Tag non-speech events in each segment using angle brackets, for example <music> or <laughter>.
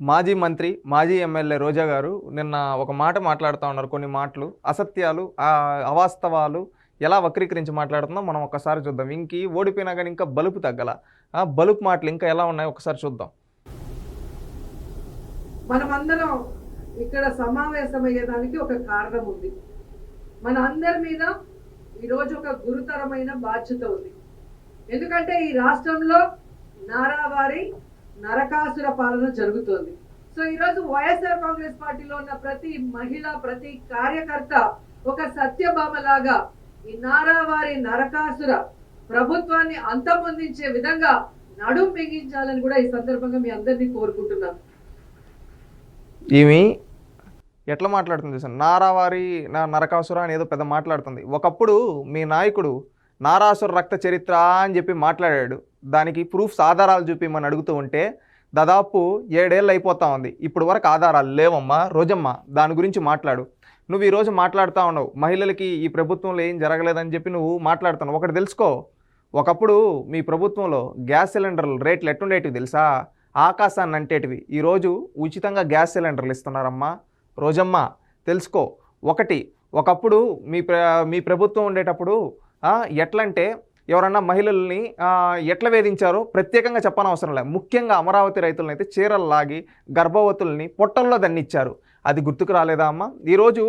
మాజీ మంత్రి మాజీ ఎమ్మెల్యే రోజా గారు నిన్న ఒక మాట మాట్లాడుతూ ఉన్నారు కొన్ని మాటలు. అసత్యాలు ఆ అవాస్తవాలు ఎలా వక్రీకరించి మాట్లాడుతుందో మనం ఒకసారి చూద్దాం. ఇంకీ ఓడిపోయినా కానీ ఇంకా బలుపు తగ్గల? ఆ బలుపు మాటలు ఇంకా ఎలా ఉన్నాయో ఒకసారి చూద్దాం. మనమందరం ఇక్కడ సమావేశమయ్యేదానికి ఒక కారణం ఉంది మన అందరి మీద ఈరోజు ఒక గురుతరమైన బాధ్యత ఉంది. ఎందుకంటే ఈ రాష్ట్రంలో నారావారి నరకాసుర పాలన జరుగుతోంది. సో ఈరోజు వైఎస్ఆర్ కాంగ్రెస్ పార్టీలో ఉన్న ప్రతి మహిళ ప్రతి కార్యకర్త ఒక సత్యభామలాగా ఈ నారావారి నరకాసుర ప్రభుత్వాన్ని అంతమొందించే విధంగా నడుం బిగించాలని కూడా ఈ సందర్భంగా మీ అందరినీ కోరుకుంటున్నాను. ఈమె ఎట్లా మాట్లాడుతుంది సార్ నారావారి నా నరకాసుర అని ఏదో పెద్ద మాట్లాడుతుంది. ఒకప్పుడు మీ నాయకుడు నారాసుర రక్త చరిత్ర అని చెప్పి మాట్లాడాడు. దానికి ప్రూఫ్స్ ఆధారాలు చూపిమని అడుగుతూ ఉంటే దాదాపు ఏడేళ్ళు అయిపోతా ఉంది. ఇప్పుడు వరకు ఆధారాలు లేవమ్మా రోజమ్మా దాని గురించి మాట్లాడు. నువ్వు ఈరోజు మాట్లాడుతూ ఉన్నావు. మహిళలకి ఈ ప్రభుత్వంలో ఏం జరగలేదని చెప్పి నువ్వు మాట్లాడుతున్నావు. ఒకటి తెలుసుకో. ఒకప్పుడు మీ ప్రభుత్వంలో గ్యాస్ సిలిండర్లు రేట్లు ఎట్టుండేటివి తెలుసా? ఆకాశాన్ని అంటేటివి. ఈరోజు ఉచితంగా గ్యాస్ సిలిండర్లు ఇస్తున్నారమ్మా రోజమ్మా తెలుసుకో. ఒకటి ఒకప్పుడు మీ ప్ర మీ ప్రభుత్వం ఉండేటప్పుడు ఎట్లంటే ఎవరన్నా మహిళల్ని ఎట్లా వేధించారో ప్రత్యేకంగా చెప్పనవసరం లేదు ముఖ్యంగా అమరావతి రైతులను అయితే చీరలు లాగి గర్భవతుల్ని పొట్టల్లో దన్నిచ్చారు అది గుర్తుకు రాలేదా అమ్మ? ఈరోజు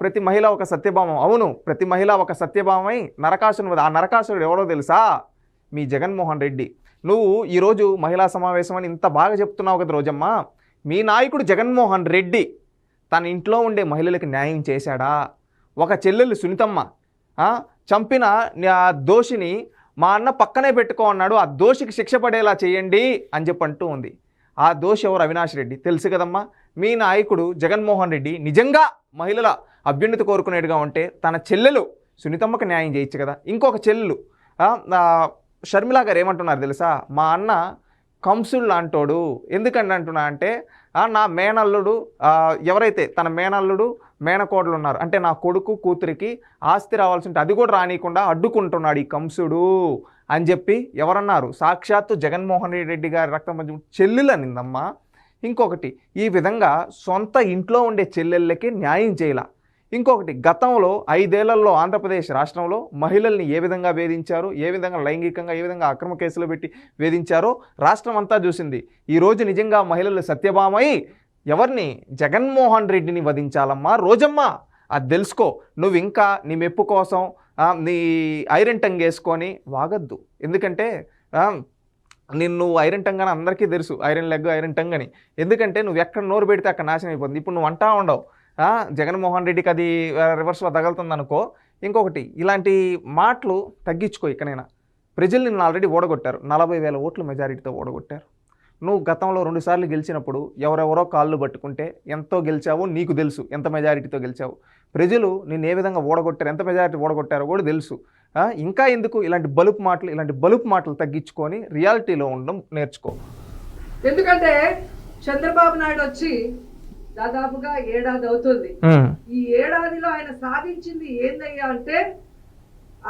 ప్రతి మహిళ ఒక సత్యభామం. అవును ప్రతి మహిళ ఒక సత్యభామై నరకాసురుడు ఆ నరకాసురుడు ఎవరో తెలుసా? మీ జగన్మోహన్ రెడ్డి. నువ్వు ఈరోజు మహిళా సమావేశం అని ఇంత బాగా చెప్తున్నావు కదా రోజమ్మా. మీ నాయకుడు జగన్మోహన్ రెడ్డి తన ఇంట్లో ఉండే మహిళలకు న్యాయం చేశాడా? ఒక చెల్లెలు సునీతమ్మ చంపిన ఆ దోషిని మా అన్న పక్కనే పెట్టుకో అన్నాడు ఆ దోషికి శిక్ష పడేలా చేయండి అని చెప్పి అంటూ ఉంది. ఆ దోషి ఎవరు? అవినాష్ రెడ్డి. తెలుసు కదమ్మా మీ నాయకుడు జగన్మోహన్ రెడ్డి నిజంగా మహిళల అభ్యున్నతి కోరుకునేట్టుగా ఉంటే తన చెల్లెలు సునీతమ్మకు న్యాయం చేయొచ్చు కదా. ఇంకొక చెల్లెలు షర్మిలా గారు ఏమంటున్నారు తెలుసా? మా అన్న కంసుడు లాంటోడు. ఎందుకండి అంటున్నా అంటే నా మేనల్లుడు ఎవరైతే తన మేనల్లుడు మేనకోడలు ఉన్నారు అంటే నా కొడుకు కూతురికి ఆస్తి రావాల్సి ఉంటే అది కూడా రానియకుండా అడ్డుకుంటున్నాడు ఈ కంసుడు అని చెప్పి ఎవరన్నారు? సాక్షాత్తు జగన్మోహన్ రెడ్డి గారి రక్తం పంచు చెల్లెలనిందమ్మా ఇంకొకటి ఈ విధంగా సొంత ఇంట్లో ఉండే చెల్లెళ్ళకి న్యాయం చేయాల? ఇంకొకటి గతంలో ఐదేళ్ళలో ఆంధ్రప్రదేశ్ రాష్ట్రంలో మహిళల్ని ఏ విధంగా వేధించారు ఏ విధంగా లైంగికంగా ఏ విధంగా అక్రమ కేసులు పెట్టి వేధించారో రాష్ట్రం అంతా చూసింది. ఈరోజు నిజంగా మహిళలు సత్యభామై ఎవరిని? జగన్మోహన్ రెడ్డిని వధించాలమ్మా రోజమ్మా! అది తెలుసుకో నువ్వు ఇంకా నీ మెప్పు కోసం నీ ఐరన్ టంగ్ వేసుకొని వాగద్దు. ఎందుకంటే నిన్ను ఐరన్ టంగ్ అని అందరికీ తెలుసు ఐరన్ లెగ్ ఐరన్ టంగ్ అని. ఎందుకంటే నువ్వు ఎక్కడ నోరు పెడితే అక్కడ నాశనం అయిపోతుంది. ఇప్పుడు నువ్వు అంటా ఉండవు. జగన్మోహన్ రెడ్డికి అది రివర్స్లో తగులుతుంది అనుకో ఇంకొకటి ఇలాంటి మాటలు తగ్గించుకో ఇకనైనా ప్రజలు నిన్ను ఆల్రెడీ ఓడగొట్టారు. నలభై వేల ఓట్ల మెజారిటీతో ఓడగొట్టారు. నువ్వు గతంలో రెండుసార్లు గెలిచినప్పుడు ఎవరెవరో కాళ్ళు పట్టుకుంటే ఎంతో గెలిచావో నీకు తెలుసు ఎంత మెజారిటీతో గెలిచావు. ప్రజలు నిన్ను ఏ విధంగా ఓడగొట్టారు ఎంత మెజారిటీ ఓడగొట్టారో కూడా తెలుసు. ఇంకా ఎందుకు ఇలాంటి బలుపు మాటలు ఇలాంటి బలుపు మాటలు తగ్గించుకొని రియాలిటీలో ఉండడం నేర్చుకో. ఎందుకంటే చంద్రబాబు నాయుడు వచ్చి దాదాపుగా ఏడాది అవుతుంది. ఈ ఏడాదిలో ఆయన సాధించింది ఏందయ్యా అంటే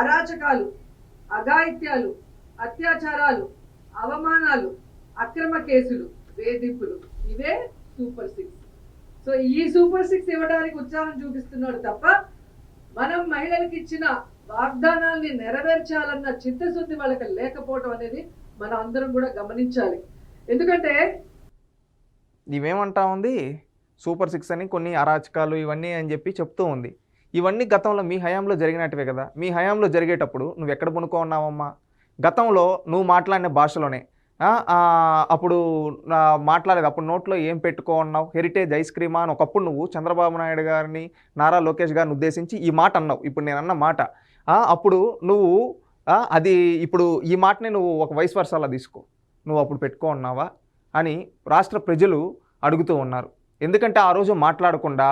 అరాచకాలు అఘాయిత్యాలు అత్యాచారాలు అవమానాలు అక్రమ కేసులు వేధింపులు. ఇవే సూపర్ సిక్స్. సో ఈ సూపర్ సిక్స్ ఇవ్వడానికి ఉత్సాహం చూపిస్తున్నాడు తప్ప మనం మహిళలకు ఇచ్చిన వాగ్దానాల్ని నెరవేర్చాలన్న చిత్తశుద్ధి వాళ్ళకి లేకపోవడం అనేది మనం అందరం కూడా గమనించాలి. ఎందుకంటే ఇవేమంటా ఉంది? సూపర్ సిక్స్ అని కొన్ని అరాచకాలు ఇవన్నీ అని చెప్పి చెప్తూ ఉంది. ఇవన్నీ గతంలో మీ హయాంలో జరిగినట్టువే కదా? మీ హయాంలో జరిగేటప్పుడు నువ్వు ఎక్కడ పనుకో ఉన్నావమ్మా గతంలో నువ్వు మాట్లాడిన భాషలోనే అప్పుడు నా మాట్లాడేది అప్పుడు నోట్లో ఏం పెట్టుకో ఉన్నావు హెరిటేజ్ ఐస్ క్రీమా అని ఒకప్పుడు నువ్వు చంద్రబాబు నాయుడు గారిని నారా లోకేష్ గారిని ఉద్దేశించి ఈ మాట అన్నావు. ఇప్పుడు నేను అన్న మాట అప్పుడు నువ్వు అది ఇప్పుడు ఈ మాటని నువ్వు ఒక వయసు వర్షాల తీసుకో. నువ్వు అప్పుడు పెట్టుకో ఉన్నావా అని రాష్ట్ర ప్రజలు అడుగుతూ ఉన్నారు. ఎందుకంటే ఆ రోజు మాట్లాడకుండా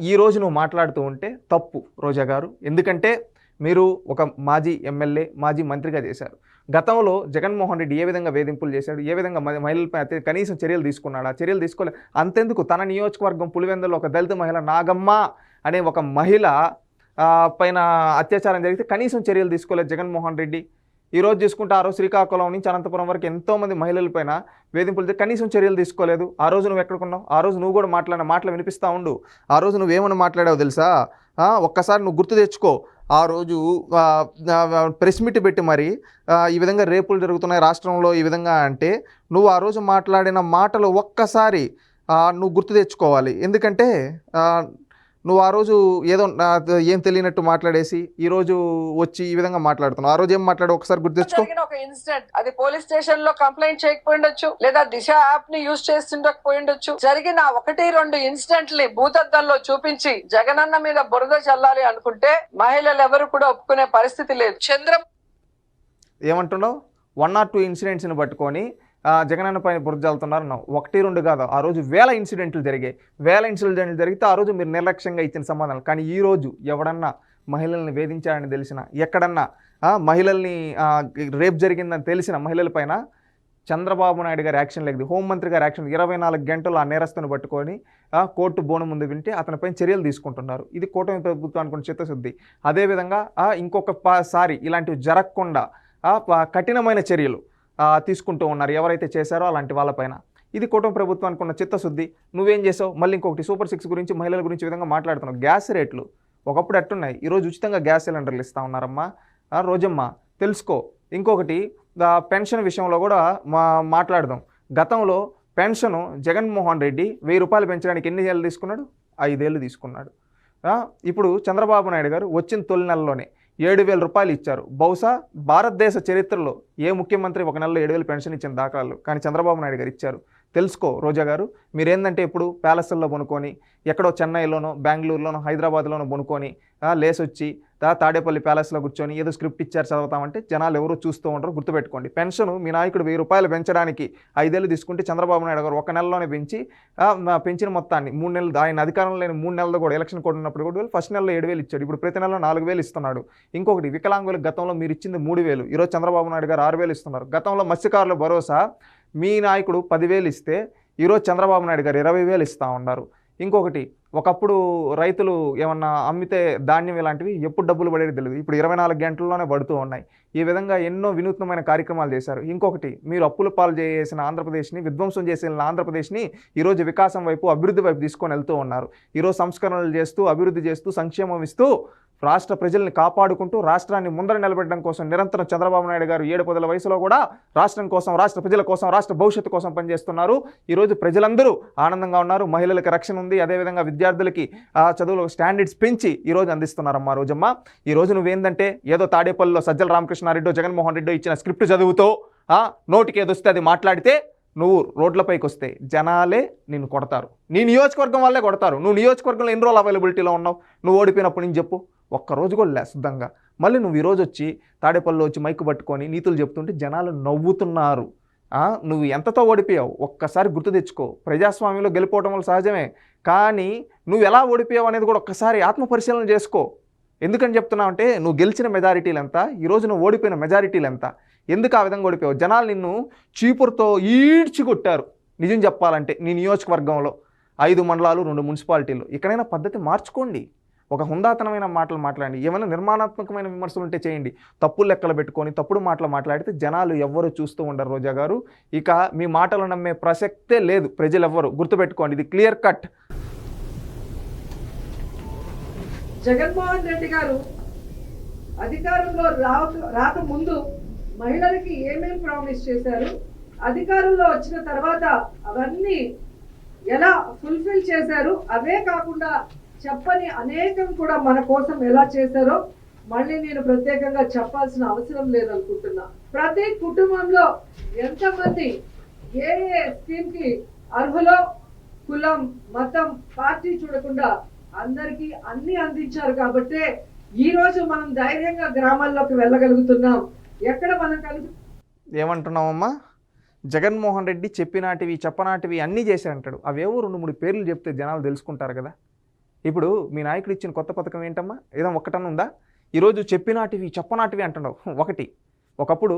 ఈ రోజు నువ్వు మాట్లాడుతూ ఉంటే తప్పు రోజా గారు. ఎందుకంటే మీరు ఒక మాజీ ఎమ్మెల్యే మాజీ మంత్రిగా చేశారు. గతంలో జగన్మోహన్ రెడ్డి ఏ విధంగా వేధింపులు చేశాడు ఏ విధంగా మ- మహిళలపై అతి కనీసం చర్యలు తీసుకున్నాడు ఆ చర్యలు తీసుకోలే అంతెందుకు? తన నియోజకవర్గం పులివెందులో ఒక దళిత మహిళ నాగమ్మ అనే ఒక మహిళ పైన అత్యాచారం జరిగితే కనీసం చర్యలు తీసుకోలేదు జగన్మోహన్ రెడ్డి. ఈరోజు చూసుకుంటే ఆ రోజు శ్రీకాకుళం నుంచి అనంతపురం వరకు ఎంతోమంది మహిళలపైన వేధింపులు కనీసం చర్యలు తీసుకోలేదు. ఆ రోజు నువ్వు ఎక్కడికున్నావు? ఆ రోజు నువ్వు కూడా మాట్లాడిన మాటలు వినిపిస్తూ ఉండు. ఆ రోజు నువ్వేమని మాట్లాడావు తెలుసా? ఒక్కసారి నువ్వు గుర్తు తెచ్చుకో. ఆ రోజు ప్రెస్ మీట్ పెట్టి మరి ఈ విధంగా రేపులు జరుగుతున్నాయి రాష్ట్రంలో ఈ విధంగా అంటే నువ్వు ఆ రోజు మాట్లాడిన మాటలు ఒక్కసారి నువ్వు గుర్తు తెచ్చుకోవాలి. ఎందుకంటే నువ్వు ఆ రోజు ఏదో ఏం తెలియనట్టు మాట్లాడేసి ఈ రోజు వచ్చి ఈ విధంగా మాట్లాడుతున్నావు. ఆ రోజు ఏం మాట్లాడావు? ఒకసారి గుర్తు తెచ్చుకో. జరిగిన ఒక ఇన్సిడెంట్. అది పోలీస్ స్టేషన్లో కంప్లైంట్ చేయకపోయిండొచ్చు లేదా దిశ యాప్ని యూజ్ చేస్తుండకపోయిండొచ్చు. జరిగిన ఒకటి రెండు ఇన్సిడెంట్ని భూతద్దంలో చూపించి జగనన్న మీద బురద చల్లాలి అనుకుంటే మహిళలు ఎవరు కూడా ఒప్పుకునే పరిస్థితి లేదు. చంద్ర ఏమంటున్నావు? వన్ ఆర్ టూ ఇన్సిడెంట్స్ని పట్టుకొని జగనన్న పైన బురద జల్లుతున్నారు. అన్నావు ఒకటి రెండు కాదు. ఆ రోజు వేల ఇన్సిడెంట్లు జరిగాయి. వేల ఇన్సిడెంట్లు జరిగితే ఆ రోజు మీరు నిర్లక్ష్యంగా ఇచ్చిన సమాధానం. కానీ ఈ రోజు ఎవడన్నా మహిళల్ని వేధించారని తెలిసిన ఎక్కడన్నా మహిళల్ని రేప్ జరిగిందని తెలిసిన మహిళలపైన చంద్రబాబు నాయుడు గారి యాక్షన్ లేదు. హోంమంత్రి గారి యాక్షన్ ఇరవై నాలుగు గంటలు ఆ నేరస్తుని పట్టుకొని కోర్టు బోనం ముందు వింటే అతనిపై చర్యలు తీసుకుంటున్నారు. ఇది కూటమి ప్రభుత్వం అనుకున్న చిత్తశుద్ధి. అదేవిధంగా ఆ, ఇంకొక పా- సారి ఇలాంటివి జరగకుండా ప- కఠినమైన చర్యలు తీసుకుంటూ ఉన్నారు. ఎవరైతే చేశారో అలాంటి వాళ్ళపైన ఇది కుటుంబ ప్రభుత్వానికి ఉన్న చిత్తశుద్ధి. నువ్వేం చేసావు? మళ్ళీ ఇంకొకటి సూపర్ సిక్స్ గురించి మహిళల గురించి విధంగా మాట్లాడుతున్నావు. గ్యాస్ రేట్లు ఒకప్పుడు అట్టున్నాయి. ఈరోజు ఉచితంగా గ్యాస్ సిలిండర్లు ఇస్తా ఉన్నారమ్మా. రోజమ్మ తెలుసుకో. ఇంకొకటి పెన్షన్ విషయంలో కూడా మా మాట్లాడదాం. గతంలో పెన్షను జగన్మోహన్ రెడ్డి వెయ్యి రూపాయలు పెంచడానికి ఎన్ని ఏళ్ళు తీసుకున్నాడు? ఐదేళ్ళు తీసుకున్నాడు. ఇప్పుడు చంద్రబాబు నాయుడు గారు వచ్చిన తొలి నెలలోనే ఏడు వేల రూపాయలు ఇచ్చారు. బహుశా భారతదేశ చరిత్రలో ఏ ముఖ్యమంత్రి ఒక నెలలో ఏడు వేలు పెన్షన్ ఇచ్చిన దాఖలాలు? కానీ చంద్రబాబు నాయుడు గారు ఇచ్చారు. తెలుసుకో రోజా గారు మీరేందంటే ఇప్పుడు ప్యాలెస్ల్లో కొనుక్కొని ఎక్కడో చెన్నైలోనో బెంగళూరులోనో హైదరాబాద్లోనో కొనుక్కొని లేసొచ్చి తాడేపల్లి ప్యాలెస్లో కూర్చొని ఏదో స్క్రిప్ట్ ఇచ్చారు చదువుతామంటే జనాలు ఎవరు చూస్తూ ఉండరు గుర్తుపెట్టుకోండి. పెన్షన్ మీ నాయకుడు వెయ్యి రూపాయలు పెంచడానికి ఐదేళ్ళు తీసుకుంటే చంద్రబాబు నాయుడు గారు ఒక నెలలోనే పెంచి పెంచిన మొత్తాన్ని మూడు నెలలు ఆయన అధికారంలో లేని మూడు నెలలు కూడా ఎలక్షన్ కోడ్ ఉన్నప్పుడు కూడా ఫస్ట్ నెలలో ఏడు వేలు ఇచ్చాడు. ఇప్పుడు ప్రతి నెలలో నాలుగు వేలు ఇస్తున్నాడు. ఇంకొకటి వికలాంగులకు గతంలో మీరు ఇచ్చింది మూడు వేలు ఈరోజు చంద్రబాబు నాయుడు గారు ఆరు వేలు ఇస్తున్నారు. గతంలో మత్స్యకారుల భరోసా మీ నాయకుడు పదివేలు ఇస్తే ఈరోజు చంద్రబాబు నాయుడు గారు ఇరవై వేలు ఇస్తూ ఉన్నారు. ఇంకొకటి ఒకప్పుడు రైతులు ఏమన్నా అమ్మితే ధాన్యం ఇలాంటివి ఎప్పుడు డబ్బులు పడేది తెలియదు. ఇప్పుడు ఇరవై నాలుగు గంటల్లోనే పడుతూ ఉన్నాయి. ఈ విధంగా ఎన్నో వినూత్నమైన కార్యక్రమాలు చేశారు. ఇంకొకటి మీరు అప్పుల పాలు చేసిన ఆంధ్రప్రదేశ్ని విధ్వంసం చేసిన ఆంధ్రప్రదేశ్ని ఈరోజు వికాసం వైపు అభివృద్ధి వైపు తీసుకొని వెళ్తూ ఉన్నారు. ఈరోజు సంస్కరణలు చేస్తూ అభివృద్ధి చేస్తూ సంక్షేమం ఇస్తూ రాష్ట్ర ప్రజల్ని కాపాడుకుంటూ రాష్ట్రాన్ని ముందర నిలబెట్టడం కోసం నిరంతరం చంద్రబాబు నాయుడు గారు ఏడు పదుల వయసులో కూడా రాష్ట్రం కోసం రాష్ట్ర ప్రజల కోసం రాష్ట్ర భవిష్యత్తు కోసం పనిచేస్తున్నారు. ఈరోజు ప్రజలందరూ ఆనందంగా ఉన్నారు. మహిళలకు రక్షణ ఉంది. అదేవిధంగా విద్యార్థులకి ఆ చదువులో స్టాండర్డ్స్ పెంచి ఈరోజు అందిస్తున్నారమ్మా రోజమ్మ. ఈ రోజు నువ్వేందంటే ఏదో తాడేపల్లిలో సజ్జల రామకృష్ణారెడ్డి జగన్మోహన్ రెడ్డి ఇచ్చిన స్క్రిప్ట్ చదువుతో నోటికి ఏదొస్తే అది మాట్లాడితే నువ్వు రోడ్లపైకి వస్తే జనాలే నిన్ను కొడతారు. నీ నియోజకవర్గం వల్లే కొడతారు. నువ్వు నియోజకవర్గంలో ఎన్ని రోజులు అవైలబిలిటీలో ఉన్నావు? నువ్వు ఓడిపోయినప్పుడు నేను చెప్పు. ఒక్క రోజు కూడా లే శుద్ధంగా మళ్ళీ నువ్వు ఈరోజు వచ్చి తాడేపల్లిలో వచ్చి మైకు పట్టుకొని నీతులు చెప్తుంటే జనాలు నవ్వుతున్నారు. నువ్వు ఎంతతో ఓడిపోయావు? ఒక్కసారి గుర్తు తెచ్చుకో. ప్రజాస్వామ్యంలో గెలిపోవడం వల్ల సహజమే. కానీ నువ్వు ఎలా ఓడిపోయావు అనేది కూడా ఒక్కసారి ఆత్మ పరిశీలన చేసుకో. ఎందుకని చెప్తున్నావు అంటే నువ్వు గెలిచిన మెజారిటీలు ఎంత ఈరోజు నువ్వు ఓడిపోయిన మెజారిటీలు ఎంత ఎందుకు ఆ విధంగా ఓడిపోయావు? జనాలు నిన్ను చీపురుతో ఈడ్చి కొట్టారు. నిజం చెప్పాలంటే నీ నియోజకవర్గంలో ఐదు మండలాలు రెండు మున్సిపాలిటీలు. ఇక్కడైనా పద్ధతి మార్చుకోండి. ఒక హుందాతనమైన మాటలు మాట్లాడండి. ఏమైనా నిర్మాణాత్మకమైన విమర్శలు ఉంటే చేయండి. తప్పులు లెక్కలు పెట్టుకొని తప్పుడు మాటలు మాట్లాడితే జనాలు ఎవ్వరు చూస్తూ ఉండరు రోజా గారు. ఇక మీ మాటలు నమ్మే ప్రసక్తే లేదు. ప్రజలు ఎవ్వరు గుర్తుపెట్టుకోండి ఇది క్లియర్ కట్. జగన్మోహన్ రెడ్డి గారు అధికారంలో రాక రాక ముందు మహిళలకి ఏమేమి ప్రామిస్ చేశారు? అధికారంలో వచ్చిన తర్వాత అవన్నీ ఎలా ఫుల్ఫిల్ చేశారు? అవే కాకుండా చెప్పని అనేకం కూడా మన కోసం ఎలా చేశారో మళ్ళీ నేను ప్రత్యేకంగా చెప్పాల్సిన అవసరం లేదనుకుంటున్నా. ప్రతి కుటుంబంలో ఎంతమంది ఏ ఏ స్కీమ్కి అర్హులో కులం మతం పార్టీ చూడకుండా అందరికీ అన్ని అందించారు కాబట్టే ఈ రోజు మనం ధైర్యంగా గ్రామాల్లోకి వెళ్ళగలుగుతున్నాం. ఎక్కడ మనం కలుగు ఏమంటున్నావమ్మా? జగన్మోహన్ రెడ్డి చెప్పినాటివి చెప్పనాటివి అన్నీ చేశారంటాడు. అవేవో రెండు మూడు పేర్లు చెప్తే జనాలు తెలుసుకుంటారు కదా. ఇప్పుడు మీ నాయకుడు ఇచ్చిన కొత్త పథకం ఏంటమ్మా? ఏదో ఒక్కటన్నా ఉందా? ఈరోజు చెప్పినాటివి చెప్పనాటివి అంటున్నావు. <laughs> ఒకటి. ఒకప్పుడు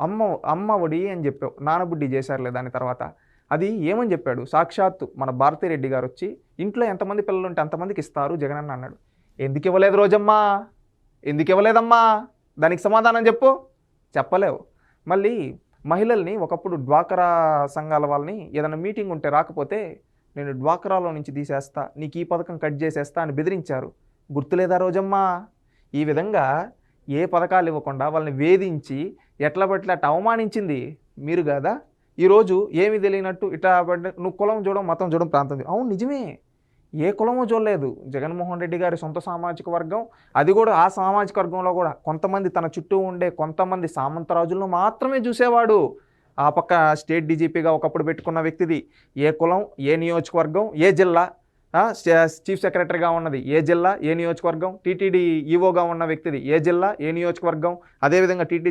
అమ్మ అమ్మ ఒడి అని చెప్పావు. నానబుడ్డి చేశారులే దాని తర్వాత. అది ఏమని చెప్పాడు? సాక్షాత్తు మన భారతిరెడ్డి గారు వచ్చి ఇంట్లో ఎంతమంది పిల్లలు ఉంటే అంతమందికి ఇస్తారు? జగనన్న అన్నాడు. ఎందుకు ఇవ్వలేదు రోజమ్మా? ఎందుకు ఇవ్వలేదమ్మా దానికి సమాధానం చెప్పు. చెప్పలేవు. మళ్ళీ మహిళల్ని ఒకప్పుడు డ్వాకరా సంఘాల వాళ్ళని ఏదైనా మీటింగ్ ఉంటే రాకపోతే నేను డ్వాక్రాలో నుంచి తీసేస్తా నీకు ఈ పథకం కట్ చేసేస్తా అని బెదిరించారు. గుర్తులేదా రోజమ్మా? ఈ విధంగా ఏ పథకాలు ఇవ్వకుండా వాళ్ళని వేధించి ఎట్లా పట్ల అట్లా అవమానించింది మీరు కదా? ఈరోజు ఏమి తెలియనట్టు ఇట్లా నువ్వు కులం చూడడం మతం చూడడం ప్రాంతం. అవును నిజమే. ఏ కులమో చూడలేదు. జగన్మోహన్ రెడ్డి గారి సొంత సామాజిక వర్గం అది కూడా ఆ సామాజిక వర్గంలో కూడా కొంతమంది తన చుట్టూ ఉండే కొంతమంది సామంతరాజులను మాత్రమే చూసేవాడు. ఆ పక్క స్టేట్ డీజీపీగా ఒకప్పుడు పెట్టుకున్న వ్యక్తిది. ఏ కులం ఏ నియోజకవర్గం ఏ జిల్లా చీఫ్ సెక్రటరీగా ఉన్నది. ఏ జిల్లా ఏ నియోజకవర్గం టీటీడీ ఈవోగా ఉన్న వ్యక్తిది. ఏ జిల్లా ఏ నియోజకవర్గం అదేవిధంగా టీటీ